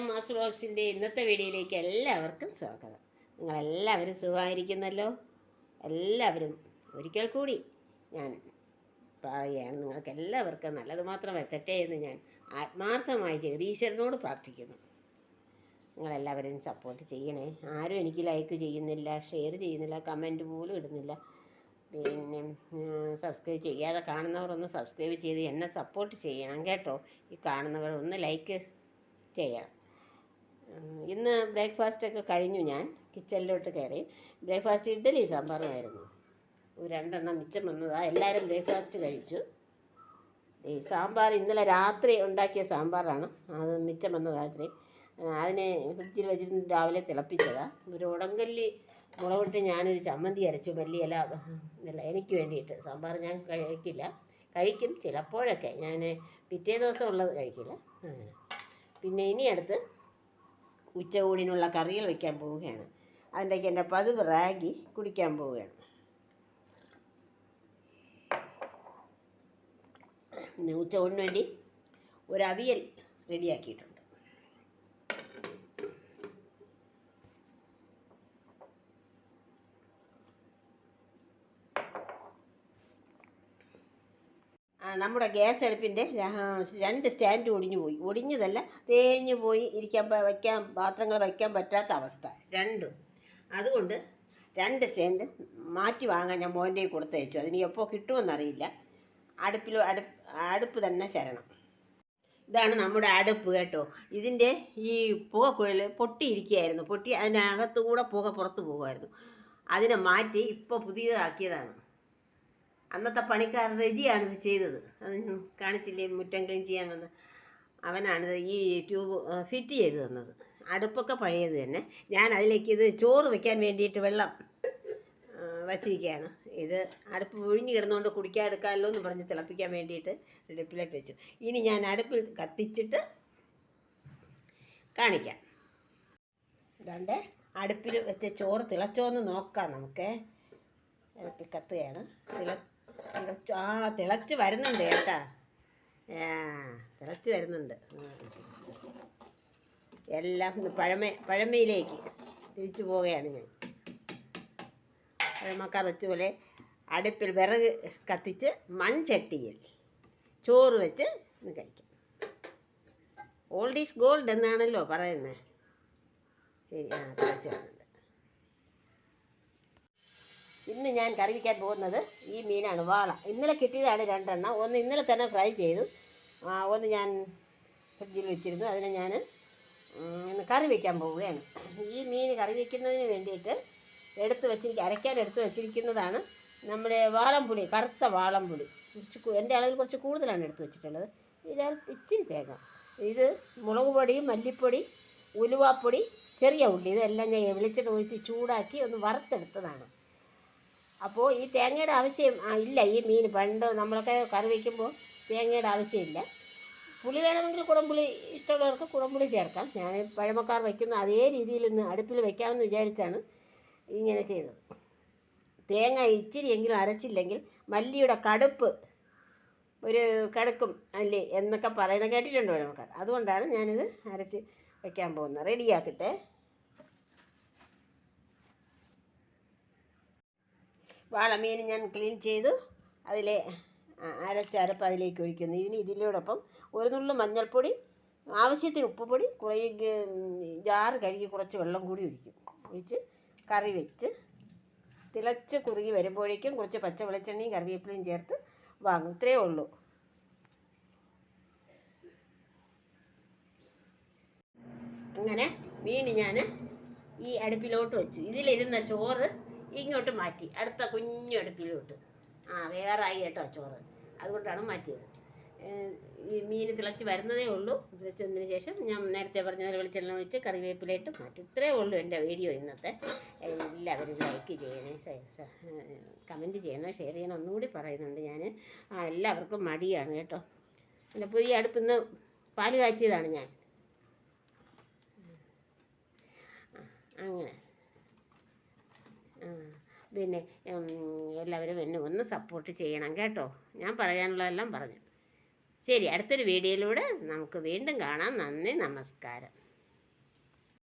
വ്ളോഗ്സിന്റെ ഇന്നത്തെ വീഡിയോയിലേക്ക് എല്ലാവർക്കും സ്വാഗതം. നിങ്ങളെല്ലാവരും സുഖമായിരിക്കുന്നല്ലോ? എല്ലാവരും ഒരിക്കൽ കൂടി ഞാൻ പറയുകയാണ് നിങ്ങൾക്ക് എല്ലാവർക്കും നല്ലത് മാത്രം എത്തട്ടെ എന്ന് ഞാൻ ആത്മാർത്ഥമായി ജഗദീശ്വരനോട് പ്രാർത്ഥിക്കുന്നു. നിങ്ങളെല്ലാവരും സപ്പോർട്ട് ചെയ്യണേ. ആരും എനിക്ക് ലൈക്ക് ചെയ്യുന്നില്ല ഷെയർ ചെയ്യുന്നില്ല കമന്റ് പോലും ഇടുന്നില്ല. പിന്നെ സബ്സ്ക്രൈബ് ചെയ്യാതെ കാണുന്നവർ ഒന്ന് സബ്സ്ക്രൈബ് ചെയ്ത് എന്നെ സപ്പോർട്ട് ചെയ്യണം കേട്ടോ. ഈ കാണുന്നവർ ഒന്ന് ലൈക്ക് ചെയ്യണം. ഇന്ന് ബ്രേക്ക്ഫാസ്റ്റ് ഒക്കെ കഴിഞ്ഞു ഞാൻ കിച്ചണിലോട്ട് കയറി. ബ്രേക്ക്ഫാസ്റ്റ് ഇഡ്ഡലി സാമ്പാറുമായിരുന്നു. രണ്ടെണ്ണം മിച്ചം വന്നതാണ് എല്ലാവരും ബ്രേക്ക്ഫാസ്റ്റ് കഴിച്ചു. ഈ സാമ്പാർ ഇന്നലെ രാത്രി ഉണ്ടാക്കിയ സാമ്പാറാണ്. അത് മിച്ചം വന്ന രാത്രി. അതിനെ ഫ്രിഡ്ജിൽ വെച്ചിട്ട് രാവിലെ തിളപ്പിച്ചതാണ് ഒരു ഉടങ്കല്ലി മുളകിട്ട് ഞാനൊരു ചമ്മന്തി അരച്ചു മല്ലിയില ഇല്ല എനിക്ക് വേണ്ടിയിട്ട്. സാമ്പാർ ഞാൻ കഴിക്കില്ല. കഴിക്കും. ചിലപ്പോഴൊക്കെ ഞാൻ പിറ്റേ ദിവസം ഉള്ളത് കഴിക്കില്ല. പിന്നെ ഇനി അടുത്ത് ഉച്ചയൂണിനുള്ള കറികൾ വയ്ക്കാൻ പോവുകയാണ്. അതിന്റെയൊക്കെ എന്റെ പതിവ് റാഗി കുടിക്കാൻ പോവുകയാണ്. ഉച്ച ഉച്ചയൂണിന് വേണ്ടി ഒരു അവിയൽ റെഡിയാക്കിയിട്ടുണ്ട് ആ, നമ്മുടെ ഗ്യാസ് അടുപ്പിന്റെ രണ്ട് സ്റ്റാൻഡ് ഒടിഞ്ഞു പോയി. ഒടിഞ്ഞതല്ല തേഞ്ഞു പോയി ഇരിക്കാൻ വയ്ക്കാൻ പാത്രങ്ങൾ വയ്ക്കാൻ പറ്റാത്ത അവസ്ഥ. രണ്ടും. അതുകൊണ്ട് രണ്ട് സ്റ്റാൻഡ് മാറ്റി വാങ്ങാൻ ഞാൻ മോന്റെ കൊടുത്തയച്ചു അതിന് എപ്പോൾ കിട്ടുമെന്നറിയില്ല. അടുപ്പിൽ അടുപ്പ് അടുപ്പ് തന്നെ ശരണം. ഇതാണ് നമ്മുടെ അടുപ്പ് കേട്ടോ. ഇതിന്റെ ഈ പുകക്കുഴൽ പൊട്ടിയിരിക്കുകയായിരുന്നു. പൊട്ടി അതിനകത്തുകൂടെ പുക പുറത്ത് പോകുമായിരുന്നു. അതിനെ മാറ്റി ഇപ്പോൾ പുതിയതാക്കിയതാണ്. അന്നത്തെ പണിക്കാരൻ റെജിയാണ് ഇത് ചെയ്തത്. അത് കാണിച്ചില്ലേ മുറ്റം ക്ലീൻ ചെയ്യാൻ വന്ന് അവനാണിത് ഈ ട്യൂബ് ഫിറ്റ് ചെയ്ത് തന്നത്. അടുപ്പൊക്കെ പഴയത് തന്നെ. ഞാൻ അതിലേക്ക് ഇത് ചോറ് വെക്കാൻ വേണ്ടിയിട്ട് വെള്ളം വച്ചിരിക്കുകയാണ്. ഇത് അടുപ്പ് ഒഴിഞ്ഞു കിടന്നുകൊണ്ട് കുടിക്കാൻ എടുക്കാമല്ലോ എന്ന് പറഞ്ഞ് തിളപ്പിക്കാൻ വേണ്ടിയിട്ട് അടുപ്പിലേക്ക് വെച്ചു. ഇനി ഞാൻ അടുപ്പിൽ കത്തിച്ചിട്ട് കാണിക്കാം. ഇതാണ്ട് അടുപ്പിൽ വെച്ച ചോറ് തിളച്ചോന്ന് നോക്കാം നമുക്ക്. അടുപ്പിൽ കത്തുകയാണ്. തിള ആ തിളച്ച് വരുന്നുണ്ട് കേട്ടാ. തിളച്ച് വരുന്നുണ്ട്. എല്ലാം പഴമ പഴമയിലേക്ക് തിരിച്ചു പോവുകയാണ് ഞാൻ. പഴമക്കാർ വെച്ച പോലെ അടുപ്പിൽ വിറക് കത്തിച്ച് മൺചട്ടിയിൽ ചോറ് വെച്ച് ഇന്ന് കഴിക്കും. ഓൾഡ് ഈസ് ഗോൾഡ് എന്നാണല്ലോ പറയുന്നത്. ശരി ആ തിളച്ച് വരുന്നുണ്ട്. ഇന്ന് ഞാൻ കറി വയ്ക്കാൻ പോകുന്നത് ഈ മീനാണ് വാള. ഇന്നലെ കിട്ടിയതാണ് രണ്ടെണ്ണം. ഒന്ന് ഇന്നലെ തന്നെ ഫ്രൈ ചെയ്തു. ഒന്ന് ഞാൻ ഫ്രിഡ്ജിൽ വെച്ചിരുന്നു. അതിനെ ഞാൻ ഇന്ന് കറി വയ്ക്കാൻ പോവുകയാണ്. ഈ മീൻ കറി വയ്ക്കുന്നതിന് വേണ്ടിയിട്ട് എടുത്ത് വെച്ചിരിക്കുക അരയ്ക്കാൻ എടുത്ത് വെച്ചിരിക്കുന്നതാണ് നമ്മുടെ വാളംപുളി കറുത്ത വാളംപുളി. കുറച്ച് എന്റെ അളവിൽ കുറച്ച് കൂടുതലാണ് എടുത്ത് വെച്ചിട്ടുള്ളത്. ഇതിൽ ഇച്ചിരി തേങ്ങ. ഇത് മുളക് പൊടി മല്ലിപ്പൊടി ഉലുവാപ്പൊടി ചെറിയ ഉള്ളി. ഇതെല്ലാം ഞാൻ വെളിച്ചെണ്ണ ഒഴിച്ച് ചൂടാക്കി ഒന്ന് വറുത്തെടുത്തതാണ്. അപ്പോൾ ഈ തേങ്ങയുടെ ആവശ്യം ഇല്ല ഈ മീൻ പണ്ട് നമ്മളൊക്കെ കറി വയ്ക്കുമ്പോൾ തേങ്ങയുടെ ആവശ്യമില്ല. പുളി വേണമെങ്കിൽ കുടംപുളി ഇഷ്ടമുള്ളവർക്ക് കുടംപുളി ചേർക്കാം. ഞാൻ പഴമക്കാർ വയ്ക്കുന്ന അതേ രീതിയിൽ ഇന്ന് അടുപ്പിൽ വയ്ക്കാമെന്ന് വിചാരിച്ചാണ് ഇങ്ങനെ ചെയ്തത്. തേങ്ങ ഇച്ചിരിയെങ്കിലും അരച്ചില്ലെങ്കിൽ മല്ലിയുടെ കടുപ്പ് ഒരു കടുക്കും അല്ലേ എന്നൊക്കെ പറയുന്ന കേട്ടിട്ടുണ്ട് പഴമക്കാർ? അതുകൊണ്ടാണ് ഞാനിത് അരച്ച് വയ്ക്കാൻ പോകുന്നത്. റെഡിയാക്കട്ടെ. വാളമീൻ ഞാൻ ക്ലീൻ ചെയ്തു അതിലെ അരച്ചരപ്പ് അതിലേക്ക് ഒഴിക്കുന്നു. ഇതിന് ഇതിനോടൊപ്പം ഒരു നുള്ളു മഞ്ഞൾപ്പൊടി ആവശ്യത്തിന് ഉപ്പുപൊടി കുറേ ജാറ് കഴുകി കുറച്ച് വെള്ളം കൂടി ഒഴിക്കും. ഒഴിച്ച് കറി വെച്ച് തിളച്ച് കുറുകി വരുമ്പോഴേക്കും കുറച്ച് പച്ച വെളിച്ചെണ്ണയും കറിവേപ്പിലയും ചേർത്ത് വാങ്ങും. ഇത്രയേ ഉള്ളൂ. അങ്ങനെ മീൻ ഞാൻ ഈ അടുപ്പിലോട്ട് വെച്ചു. ഇതിലിരുന്ന ചോറ് ഇങ്ങോട്ട് മാറ്റി. അടുത്ത കുഞ്ഞു അടുപ്പിലോട്ട്. ആ വേറായി കേട്ടോ ചോറ്. അതുകൊണ്ടാണ് മാറ്റിയത്. ഈ മീൻ തിളച്ച് വരുന്നതേ ഉള്ളൂ. തിളച്ച് വന്നതിന് ശേഷം ഞാൻ നേരത്തെ പറഞ്ഞ വെളിച്ചെണ്ണ ഒഴിച്ച് കറിവേപ്പിലയിട്ട് മാറ്റി. ഇത്രയേ ഉള്ളൂ എന്റെ വീഡിയോ ഇന്നത്തെ. എല്ലാവരും ലൈക്ക് ചെയ്യണേ കമന്റ് ചെയ്യണം ഷെയർ ചെയ്യണം ഒന്നുകൂടി പറയുന്നുണ്ട് ഞാൻ ആ എല്ലാവർക്കും മടിയാണ് കേട്ടോ. എന്റെ പുതിയ അടുപ്പിൽ നിന്ന് പാൽ കാച്ചിയതാണ് ഞാൻ. അങ്ങനെ. പിന്നെ എല്ലാവരും എന്നെ ഒന്ന് സപ്പോർട്ട് ചെയ്യണം കേട്ടോ. ഞാൻ പറയാനുള്ളതെല്ലാം പറഞ്ഞു. ശരി അടുത്തൊരു വീഡിയോയിലൂടെ നമുക്ക് വീണ്ടും കാണാം. നന്ദി നമസ്കാരം.